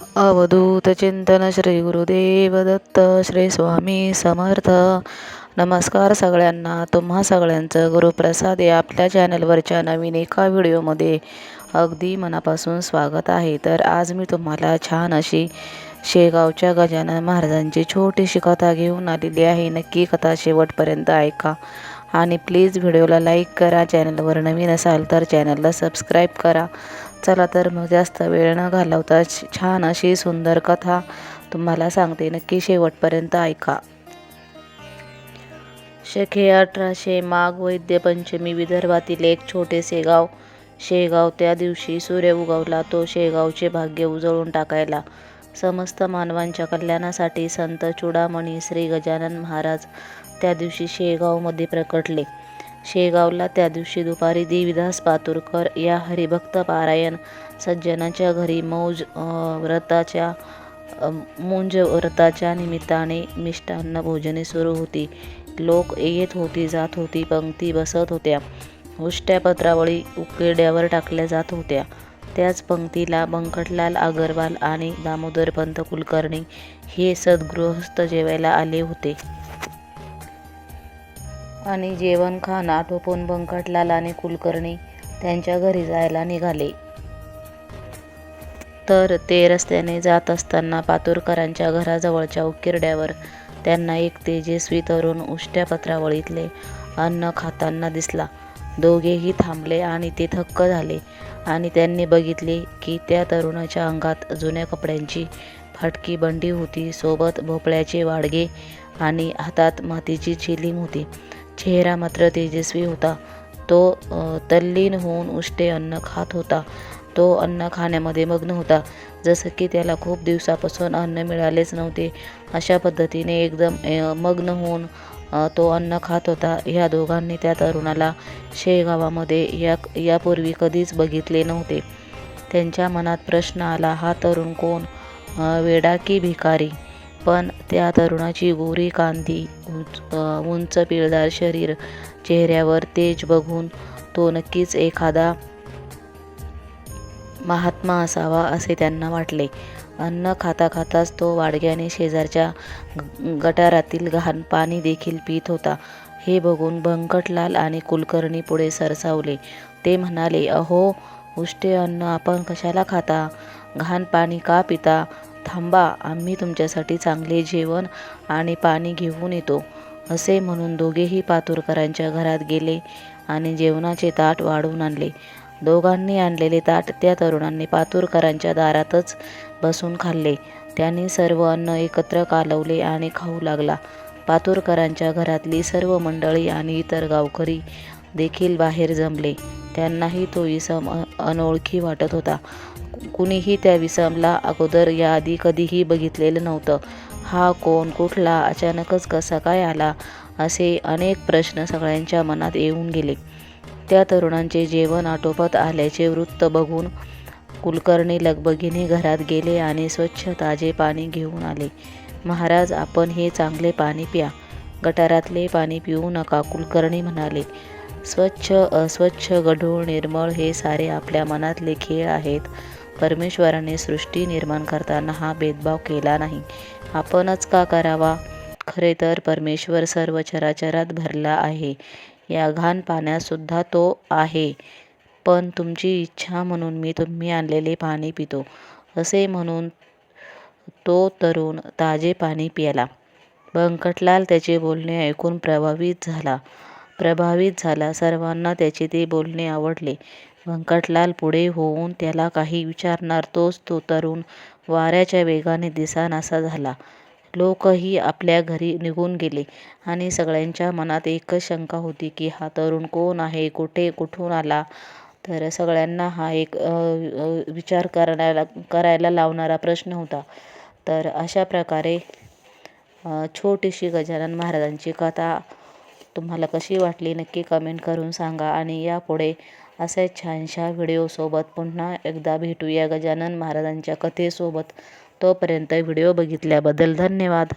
अवधूत चिंतन श्री गुरुदेव दत्त श्री स्वामी समर्थ. नमस्कार सगळ्यांना. तुम्हा सगळ्यांचं गुरुप्रसाद या आपल्या चॅनलवरच्या नवीन एका व्हिडिओमध्ये अगदी मनापासून स्वागत आहे. तर आज मी तुम्हाला छान अशी शेगावच्या गजानन महाराजांची छोटीशी कथा घेऊन आलेली आहे. नक्की कथा शेवटपर्यंत ऐका. आणि प्लीज व्हिडिओला लाईक करा. चॅनलवर नवीन असाल तर चॅनलला सबस्क्राईब करा. चला तर मग जास्त वेळ न घालवता छान अशी सुंदर कथा तुम्हाला सांगते. नक्की शेवटपर्यंत ऐका. शके अठराशे माघ वैद्य पंचमी विदर्भातील एक छोटेसे गाव. शेगाव त्या दिवशी सूर्य उगवला. तो शेगावचे भाग्य उजळून टाकायला. समस्त मानवांच्या कल्याणासाठी संत चुडामणी श्री गजानन महाराज त्या दिवशी शेगावमध्ये प्रकटले. शेगावला त्या दिवशी दुपारी देवीदास पातुरकर या हरिभक्त पारायण सज्जनाच्या घरी मौज व्रताच्या मुंज व्रताच्या निमित्ताने मिष्टान्न भोजने सुरू होती. लोक येत होती जात होती पंक्ती बसत होत्या. उष्ट्या पत्रावळी उकेड्यावर टाकल्या जात होत्या. त्याच पंक्तीला बंकटलाल अगरवाल आणि दामोदरपंत कुलकर्णी हे सद्गृहस्थ जेवायला आले होते. आणि जेवण खाण आटोपून बंकटलाल आणि कुलकर्णी त्यांच्या घरी जायला निघाले. तर ते रस्त्याने जात असताना पातुरकरांच्या घराजवळच्या उकिरड्यावर त्यांना एक तेजस्वी तरुण उष्ट्या पत्रावळीतले अन्न खाताना दिसला. दोघेही थांबले आणि ते थक्क झाले आणि त्यांनी बघितले की त्या तरुणाच्या अंगात जुन्या कपड्यांची फाटकी बंडी होती सोबत भोपळ्याचे वाडगे आणि हातात मातीची चिलीम होती. चेहरा मात्र तेजस्वी होता. तो तल्लीन होऊन उष्टे अन्न खात होता. तो अन्न खाण्यामध्ये मग्न होता. जसं की त्याला खूप दिवसापासून अन्न मिळालेच नव्हते. अशा पद्धतीने एकदम मग्न होऊन तो अन्न खात होता. ह्या दोघांनी त्या तरुणाला शेगावामध्ये या यापूर्वी कधीच बघितले नव्हते. त्यांच्या मनात प्रश्न आला हा तरुण कोण? वेडा की भिकारी. पण त्या तरुणाची गोरी कांती उंच उंच पिळदार शरीर चेहऱ्यावर तेज बघून तो नक्कीच एखादा महात्मा असावा असे त्यांना वाटले. अन्न खाता खाताच तो वाडग्याने शेजारच्या गटारातील घाण पाणी देखील पित होता. हे बघून बंकटलाल आणि कुलकर्णी पुढे सरसावले. ते म्हणाले अहो उष्टे अन्न आपण कशाला खाता? घाण पाणी का पिता? थांबा आम्ही तुमच्यासाठी चांगले जेवण आणि पाणी घेऊन येतो असे म्हणून दोघेही पातुरकरांच्या घरात गेले आणि जेवणाचे ताट वाढवून आणले. दोघांनी आणलेले ताट त्या तरुणांनी पातुरकरांच्या दारातच बसून खाल्ले. त्यांनी सर्व अन्न एकत्र कालवले आणि खाऊ लागला. पातुरकरांच्या घरातली सर्व मंडळी आणि इतर गावकरी देखील बाहेर जमले. त्यांनाही तो इसम अनोळखी वाटत होता. कुणीही त्या विसमला अगोदर याआधी कधीही बघितलेलं नव्हतं. हा कोण कुठला अचानकच कसा काय आला असे अनेक प्रश्न सगळ्यांच्या मनात येऊन गेले. त्या तरुणांचे जेवण आटोपत आल्याचे वृत्त बघून कुलकर्णी लगबगीने घरात गेले आणि स्वच्छ ताजे पाणी घेऊन आले. महाराज आपण हे चांगले पाणी प्या. गटारातले पाणी पिऊ नका कुलकर्णी म्हणाले. स्वच्छ अस्वच्छ गढूळ निर्मळ हे सारे आपल्या मनातले खेळ आहेत. परमेश्वराने सृष्टी निर्माण करताना हा भेदभाव केला नाही. आपणच का करावा? खरे तर परमेश्वर सर्व चराचरात भरला आहे. या घाण पाण्यातसुद्धा तो आहे. पण तुमची इच्छा म्हणून मी तुम्ही आणलेले पाणी पितो. असे म्हणून तो तरुण ताजे पाणी प्याला. बंकटलाल त्याचे बोलणे ऐकून प्रभावित झाला. प्रभावित झाला सर्वांना त्याचे ते बोलणे आवडले व्यंकटलाल पुढे होऊन त्याला काही विचारणार तोच तो तरुण वाऱ्याच्या वेगाने दिसानासा झाला. लोकही आपल्या घरी निघून गेले आणि सगळ्यांच्या मनात एकच शंका होती की हा तरुण कोण आहे, कुठे, कुठून आला? तर सगळ्यांना हा एक विचार करायला करायला लावणारा प्रश्न होता. तर अशा प्रकारे छोटीशी गजानन महाराजांची कथा तुम्हाला कशी वाटली नक्की कमेंट करून सांगा आणि यापुढे असे छानशा व्हिडिओसोबत पुन्हा एकदा भेटूया गजानन महाराजांच्या कथेसोबत. तोपर्यंत व्हिडिओ बघितल्याबद्दल धन्यवाद.